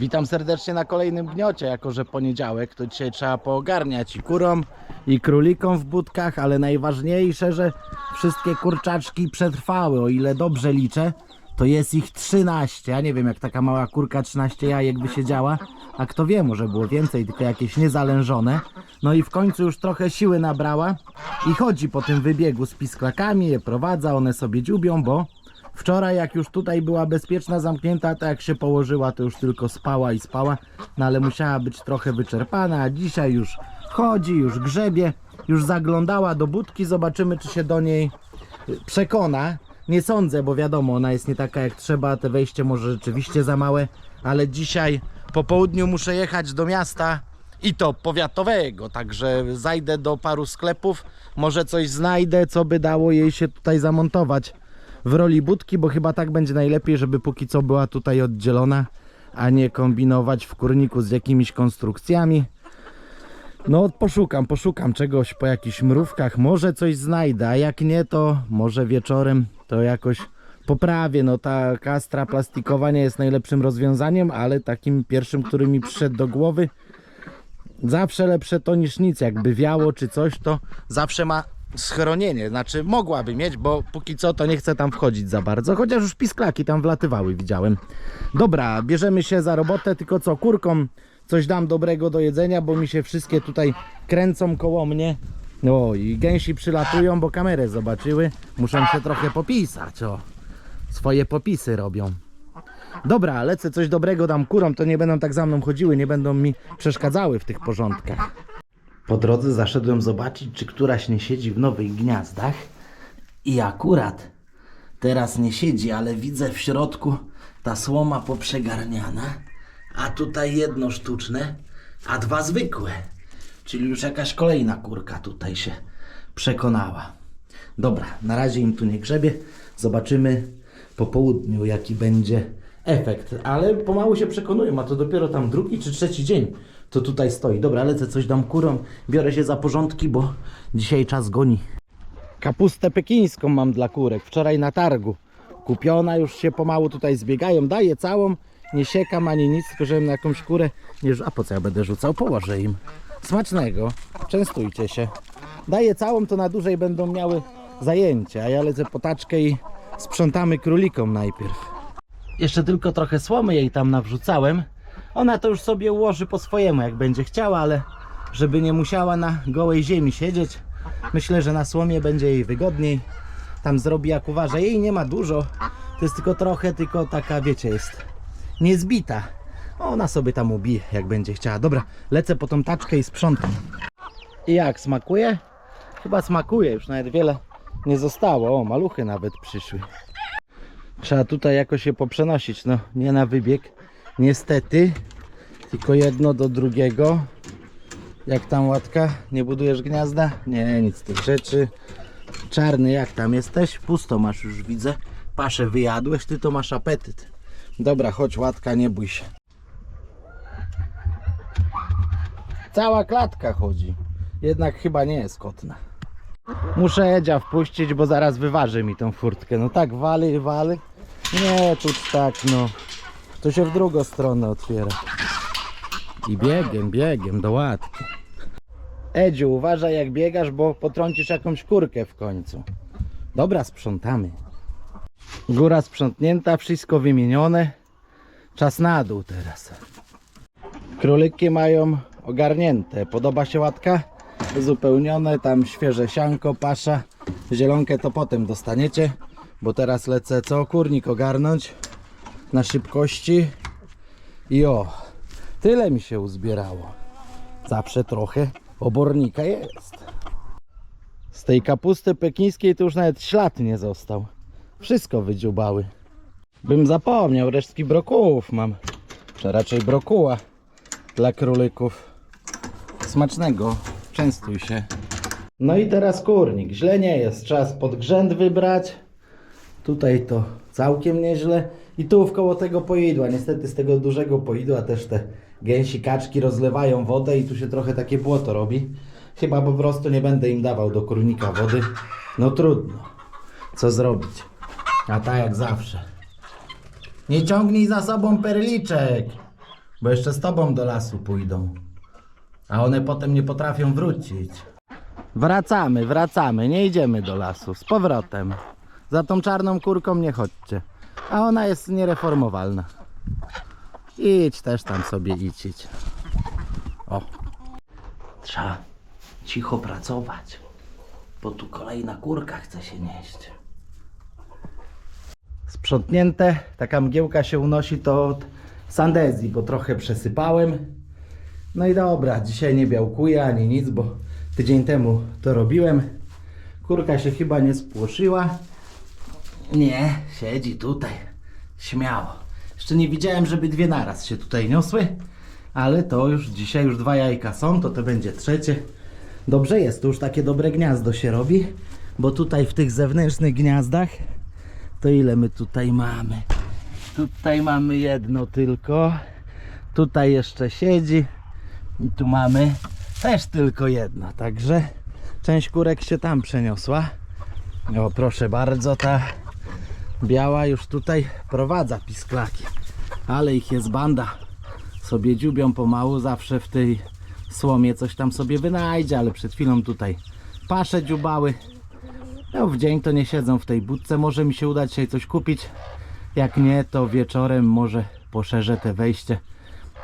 Witam serdecznie na kolejnym gniocie, jako że poniedziałek, to dzisiaj trzeba poogarniać i kurom, i królikom w budkach, ale najważniejsze, że wszystkie kurczaczki przetrwały, o ile dobrze liczę, to jest ich 13, ja nie wiem jak taka mała kurka 13 jajek wysiedziała, a kto wie, może było więcej, tylko jakieś niezalężone. No i w końcu już trochę siły nabrała i chodzi po tym wybiegu z pisklakami, je prowadza, one sobie dziubią, bo Wczoraj jak już tutaj była bezpieczna, zamknięta, to jak się położyła, to już tylko spała i spała, no ale musiała być trochę wyczerpana, a dzisiaj już chodzi, już grzebie, już zaglądała do budki, zobaczymy czy się do niej y, przekona. Nie sądzę, bo wiadomo, ona jest nie taka jak trzeba, te wejście może rzeczywiście za małe, ale dzisiaj po południu muszę jechać do miasta i to powiatowego, także zajdę do paru sklepów, może coś znajdę, co by dało jej się tutaj zamontować w roli budki, bo chyba tak będzie najlepiej, żeby póki co była tutaj oddzielona, a nie kombinować w kurniku z jakimiś konstrukcjami. No poszukam, poszukam czegoś po jakichś mrówkach, może coś znajdę, a jak nie to może wieczorem to jakoś poprawię. No ta kastra plastikowa nie jest najlepszym rozwiązaniem, ale takim pierwszym, który mi przyszedł do głowy. Zawsze lepsze to niż nic, jakby wiało czy coś, to zawsze ma schronienie, znaczy mogłaby mieć, bo póki co to nie chcę tam wchodzić za bardzo, chociaż już pisklaki tam wlatywały, widziałem. Dobra, bierzemy się za robotę, tylko co, kurkom coś dam dobrego do jedzenia, bo mi się wszystkie tutaj kręcą koło mnie. No i gęsi przylatują, bo kamerę zobaczyły, muszą się trochę popisać, o. Swoje popisy robią. Dobra, lecę coś dobrego dam kurom, to nie będą tak za mną chodziły, nie będą mi przeszkadzały w tych porządkach. Po drodze zaszedłem zobaczyć, czy któraś nie siedzi w nowych gniazdach. I akurat teraz nie siedzi, ale widzę w środku ta słoma poprzegarniana, a tutaj jedno sztuczne, a dwa zwykłe. Czyli już jakaś kolejna kurka tutaj się przekonała. Dobra, na razie im tu nie grzebie. Zobaczymy po południu, jaki będzie efekt. Ale pomału się przekonują, a to dopiero tam drugi czy trzeci dzień to tutaj stoi. Dobra, lecę coś dam kurom, biorę się za porządki, bo dzisiaj czas goni. Kapustę pekińską mam dla kurek, wczoraj na targu. Kupiona, już się pomału tutaj zbiegają, daję całą, nie siekam ani nic, tylko żebym na jakąś kurę nie A po co ja będę rzucał? Położę im. Smacznego, częstujcie się. Daję całą, to na dłużej będą miały zajęcie, a ja lecę po taczkę i sprzątamy królikom najpierw. Jeszcze tylko trochę słomy jej tam nawrzucałem. Ona to już sobie ułoży po swojemu, jak będzie chciała, ale żeby nie musiała na gołej ziemi siedzieć, myślę, że na słomie będzie jej wygodniej. Tam zrobi jak uważa. Jej nie ma dużo, to jest tylko trochę, tylko taka, wiecie, jest niezbita. Ona sobie tam ubije, jak będzie chciała. Dobra, lecę po tą taczkę i sprzątam. I jak, smakuje? Chyba smakuje, już nawet wiele nie zostało. O, maluchy nawet przyszły. Trzeba tutaj jakoś się poprzenosić, no nie na wybieg, niestety, tylko jedno do drugiego. Jak tam łatka? Nie budujesz gniazda? Nie, nic z tych rzeczy. Czarny, jak tam jesteś? Pusto masz już, widzę. Paszę wyjadłeś, ty to masz apetyt. Dobra, chodź łatka, nie bój się. Cała klatka chodzi. Jednak chyba nie jest kotna. Muszę Edzia wpuścić, bo zaraz wyważy mi tą furtkę. No tak, wali, wali. Nie, tu tak, no. To się w drugą stronę otwiera. I biegiem, biegiem do łatki. Edziu, uważaj jak biegasz, bo potrącisz jakąś kurkę w końcu. Dobra, sprzątamy. Góra sprzątnięta, wszystko wymienione. Czas na dół teraz. Króliki mają ogarnięte. Podoba się łatka? Uzupełnione, tam świeże sianko, pasza. Zielonkę to potem dostaniecie, bo teraz lecę co? Kurnik ogarnąć na szybkości. I o, tyle mi się uzbierało. Zawsze trochę obornika jest. Z tej kapusty pekińskiej to już nawet ślad nie został. Wszystko wydziubały. Bym zapomniał, resztki brokułów mam. Czy raczej brokuła dla królików. Smacznego, częstuj się. No i teraz kurnik. Źle nie jest. Trzeba spod grzęd wybrać. Tutaj to całkiem nieźle. I tu wkoło tego poidła. Niestety z tego dużego poidła też te gęsi, kaczki rozlewają wodę i tu się trochę takie błoto robi. Chyba po prostu nie będę im dawał do kurnika wody. No trudno. Co zrobić? A tak jak zawsze. Nie ciągnij za sobą perliczek. Bo jeszcze z tobą do lasu pójdą. A one potem nie potrafią wrócić. Wracamy, wracamy, nie idziemy do lasu. Z powrotem. Za tą czarną kurką nie chodźcie. A ona jest niereformowalna. Idź też tam sobie idź, idź. O. Trzeba cicho pracować. Bo tu kolejna kurka chce się nieść. Sprzątnięte, taka mgiełka się unosi to od Sandezji, bo trochę przesypałem. No i dobra, dzisiaj nie białkuję ani nic, bo tydzień temu to robiłem. Kurka się chyba nie spłoszyła. Nie, siedzi tutaj. Śmiało. Jeszcze nie widziałem, żeby dwie naraz się tutaj niosły, ale to już dzisiaj już dwa jajka są, to to będzie trzecie. Dobrze jest, to już takie dobre gniazdo się robi, bo tutaj w tych zewnętrznych gniazdach to ile my tutaj mamy? Tutaj mamy jedno tylko. Tutaj jeszcze siedzi. I tu mamy też tylko jedno. Także część kurek się tam przeniosła. O, proszę bardzo, ta biała już tutaj prowadza pisklaki. Ale ich jest banda. Sobie dziubią pomału, zawsze w tej słomie coś tam sobie wynajdzie, ale przed chwilą tutaj pasze dziubały. No w dzień to nie siedzą w tej budce. Może mi się uda dzisiaj coś kupić. Jak nie, to wieczorem może poszerzę te wejście,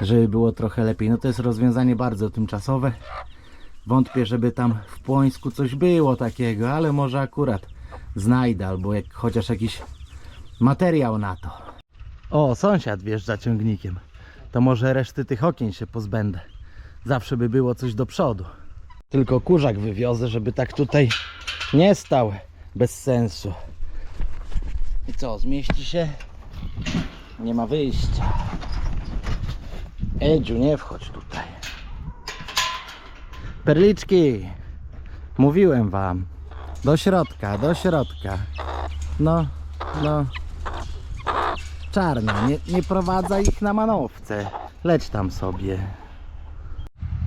żeby było trochę lepiej. No to jest rozwiązanie bardzo tymczasowe. Wątpię, żeby tam w Płońsku coś było takiego, ale może akurat znajdę, albo jak, chociaż jakiś materiał na to. O, sąsiad wjeżdża ciągnikiem. To może reszty tych okien się pozbędę. Zawsze by było coś do przodu. Tylko kurzak wywiozę, żeby tak tutaj nie stał bez sensu. I co, zmieści się? Nie ma wyjścia. Edziu, nie wchodź tutaj. Perliczki, mówiłem wam. Do środka, do środka. No, no. Czarna, nie, nie prowadza ich na manowce. Leć tam sobie.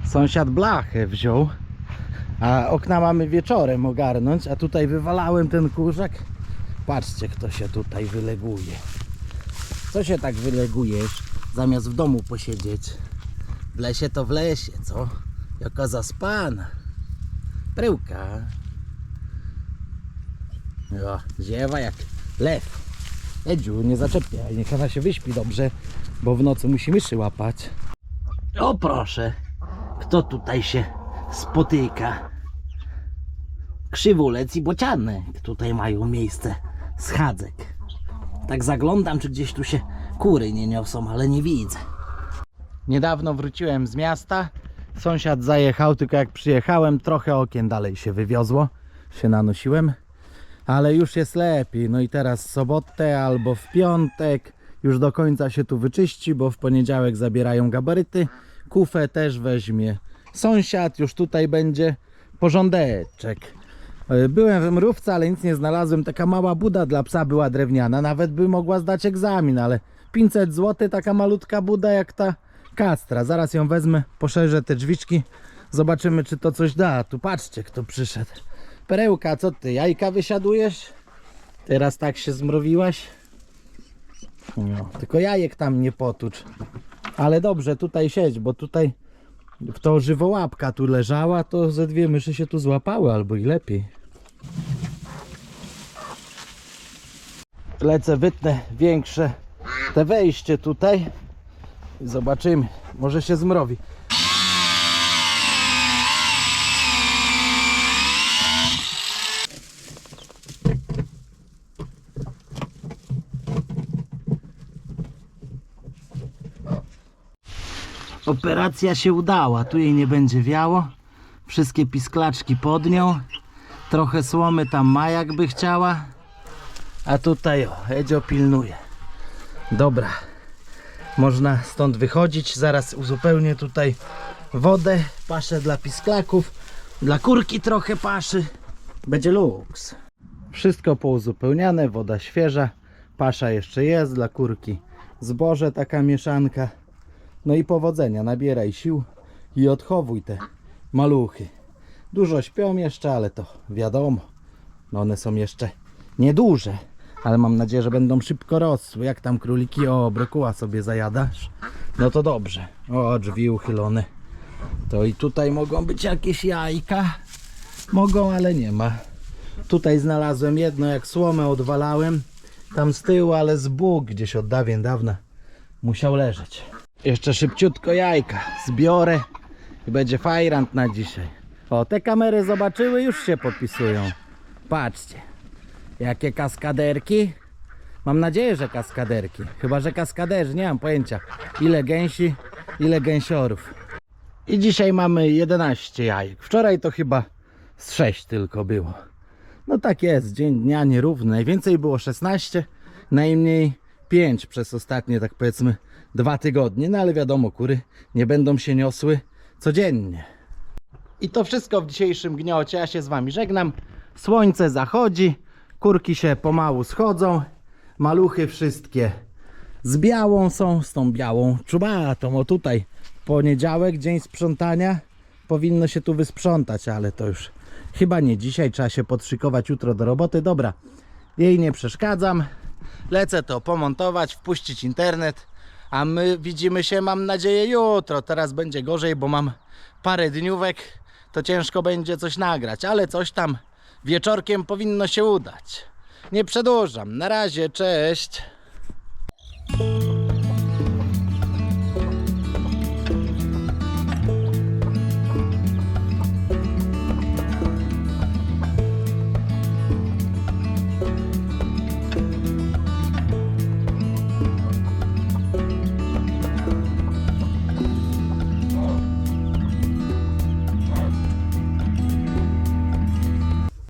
Sąsiad blachę wziął. A okna mamy wieczorem ogarnąć, a tutaj wywalałem ten kurzak. Patrzcie, kto się tutaj wyleguje. Co się tak wylegujesz, zamiast w domu posiedzieć? W lesie to w lesie, co? Jaka zaspana. Pryłka. Jo, ziewa jak lew. Edziu, nie zaczepiaj, niech ona się wyśpi dobrze, bo w nocy musi myszy łapać. O proszę, kto tutaj się spotyka? Krzywulec i bocianek tutaj mają miejsce schadzek. Tak zaglądam, czy gdzieś tu się kury nie niosą, ale nie widzę. Niedawno wróciłem z miasta. Sąsiad zajechał, tylko jak przyjechałem, trochę okien dalej się wywiozło. Się nanosiłem. Ale już jest lepiej. No i teraz sobotę albo w piątek już do końca się tu wyczyści, bo w poniedziałek zabierają gabaryty. Kufę też weźmie sąsiad. Już tutaj będzie porządeczek. E, Byłem w mrówce, ale nic nie znalazłem. Taka mała buda dla psa była drewniana. Nawet by mogła zdać egzamin, ale 500 zł taka malutka buda jak ta kastra. Zaraz ją wezmę, poszerzę te drzwiczki. Zobaczymy, czy to coś da. Tu patrzcie, kto przyszedł. Perełka, co ty? Jajka wysiadujesz? Teraz tak się zmrowiłaś? No, tylko jajek tam nie potucz. Ale dobrze, tutaj siedź, bo tutaj w to żywołapka tu leżała, to ze dwie myszy się tu złapały, albo i lepiej. Lecę, wytnę większe te wejście tutaj i zobaczymy, może się zmrowi. Operacja się udała, tu jej nie będzie wiało. Wszystkie pisklaczki pod nią. Trochę słomy tam ma jakby chciała. A tutaj o, Edzio pilnuje. Dobra. Można stąd wychodzić. Zaraz uzupełnię tutaj wodę. Paszę dla pisklaków. Dla kurki trochę paszy. Będzie luks. Wszystko pouzupełniane, woda świeża. Pasza jeszcze jest dla kurki. Zboże taka mieszanka. No i powodzenia, nabieraj sił i odchowuj te maluchy. Dużo śpią jeszcze, ale to wiadomo, no one są jeszcze nieduże. ale mam nadzieję, że będą szybko rosły. Jak tam króliki? O, brokuła sobie zajadasz? No to dobrze. O, drzwi uchylone. To i tutaj mogą być jakieś jajka. Mogą, ale nie ma. Tutaj znalazłem jedno, jak słomę odwalałem. Tam z tyłu, ale z Bóg gdzieś od dawien dawna musiał leżeć. Jeszcze szybciutko jajka zbiorę i będzie fajrant na dzisiaj. O, te kamery zobaczyły, już się podpisują. Patrzcie, jakie kaskaderki. Mam nadzieję, że kaskaderki. Chyba, że kaskaderzy, nie mam pojęcia. Ile gęsi, ile gęsiorów. I dzisiaj mamy 11 jajek. Wczoraj to chyba z 6 tylko było. No tak jest, dzień dnia nierówny. Najwięcej było 16, najmniej 5 przez ostatnie, tak powiedzmy, dwa tygodnie. No ale wiadomo, kury nie będą się niosły codziennie. I to wszystko w dzisiejszym gniocie. Ja się z Wami żegnam. Słońce zachodzi, kurki się pomału schodzą, maluchy wszystkie z białą są, z tą białą czubatą. O tutaj poniedziałek, dzień sprzątania. Powinno się tu wysprzątać, ale to już chyba nie dzisiaj. Trzeba się podszykować jutro do roboty. Dobra, jej nie przeszkadzam. Lecę to pomontować, wpuścić internet. A my widzimy się, mam nadzieję, jutro. Teraz będzie gorzej, bo mam parę dniówek. To ciężko będzie coś nagrać, ale coś tam wieczorkiem powinno się udać. Nie przedłużam. Na razie, cześć.